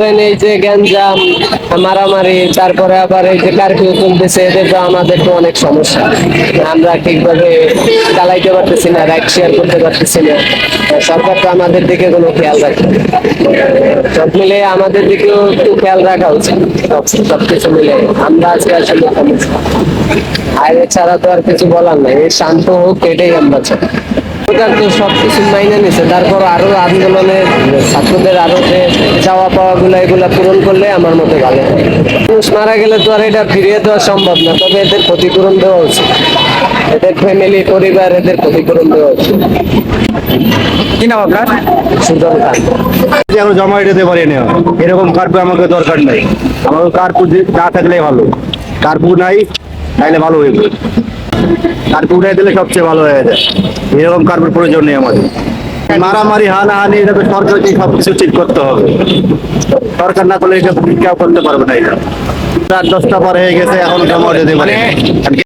ধরেন এই যে গ্যাঞ্জাম, মারামারি, তারপরে আবার এই যে কারফিউ চলতেছে, এদের তো আমাদের তো অনেক সমস্যা। আমরা ঠিকভাবে চালাইতে পারতেছি না রাইড শেয়ার করতে পারতেছি না। সরকার তো আমাদের দিকে কোনো খেয়াল রাখে। সব মিলে আমাদের দিকেও একটু খেয়াল রাখা উচিত। সব সবকিছু মিলে আমরা আছি আসলে আর এছাড়া তো আর কিছু বলার নাই শান্ত হোক, এটাই আমরা চাই। সরকার তো সবকিছু মাইনে নিছে। তারপর আরও আন্দোলনের ছাত্রদের আরও যে চাওয়া পাওয়া গুলা এগুলা পূরণ করলে আমার মতে ভালো হয়। মানুষ মারা গেলে তো আর এটা ফিরিয়ে দেওয়া সম্ভব না তবে এদের ক্ষতিপূরণ দেওয়া উচিত। এদের ফ্যামিলি পরিবার এদের ক্ষতিপূরণ দেওয়া উচিত। কি নাম আপনার? সুজন খান। এখন জমা দিতে পারি না এরকম কার্পু আমাকে দরকার নাই। আমাকে কার্পু না থাকলে ভালো। কার্পু নাই তাইলে ভালো হইবে। কার্পু উঠাই দিলে সবচেয়ে ভালো হয়ে যায়। এরকম কার্পুর প্রয়োজন নেই আমাদের। মারামারি, হানাহানি তো সরকারকে সবকিছু ঠিক করতে হবে। সরকার না করলে এটা কেউ করতে পারবে না এটা। রাত দশটা পর হয়ে গেছে, এখন জমা দিতে পারে?